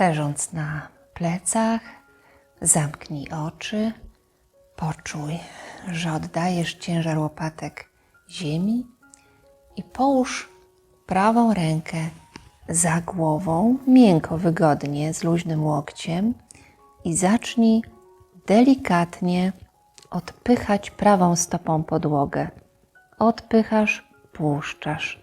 Leżąc na plecach, zamknij oczy, poczuj, że oddajesz ciężar łopatek ziemi i połóż prawą rękę za głową, miękko, wygodnie, z luźnym łokciem i zacznij delikatnie odpychać prawą stopą podłogę. Odpychasz, puszczasz.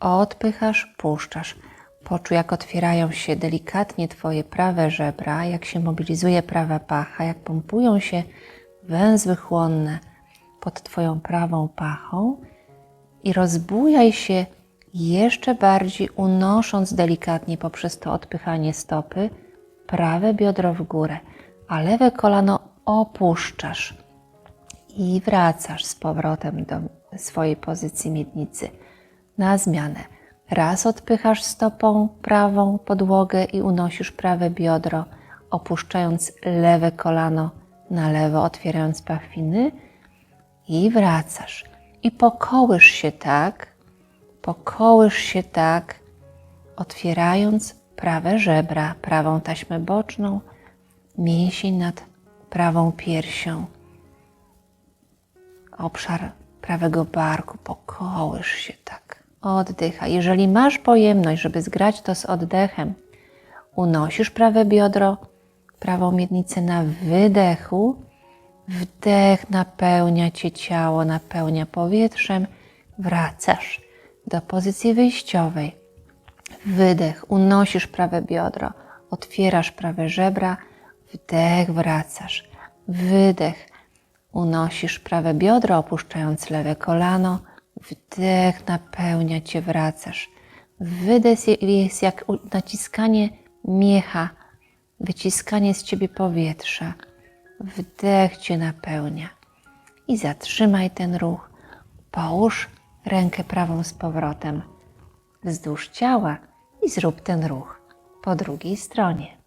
Odpychasz, puszczasz. Poczuj, jak otwierają się delikatnie Twoje prawe żebra, jak się mobilizuje prawa pacha, jak pompują się węzły chłonne pod Twoją prawą pachą i rozbujaj się jeszcze bardziej, unosząc delikatnie poprzez to odpychanie stopy prawe biodro w górę, a lewe kolano opuszczasz i wracasz z powrotem do swojej pozycji miednicy. Na zmianę. Raz odpychasz stopą prawą podłogę i unosisz prawe biodro, opuszczając lewe kolano na lewo, otwierając pachwiny i wracasz. I pokołysz się tak, pokołysz się tak, otwierając prawe żebra, prawą taśmę boczną, mięsień nad prawą piersią obszar prawego barku, pokołysz się Oddychaj. Jeżeli masz pojemność, żeby zgrać to z oddechem, unosisz prawe biodro, prawą miednicę na wydechu. Wdech napełnia cię ciało, napełnia powietrzem. Wracasz do pozycji wyjściowej. Wydech, unosisz prawe biodro, otwierasz prawe żebra, wdech, wracasz. Wydech, unosisz prawe biodro, opuszczając lewe kolano. Wdech napełnia cię, wracasz. Wydech jest jak naciskanie miecha, wyciskanie z ciebie powietrza. Wdech cię napełnia. I zatrzymaj ten ruch. Połóż rękę prawą z powrotem wzdłuż ciała i zrób ten ruch po drugiej stronie.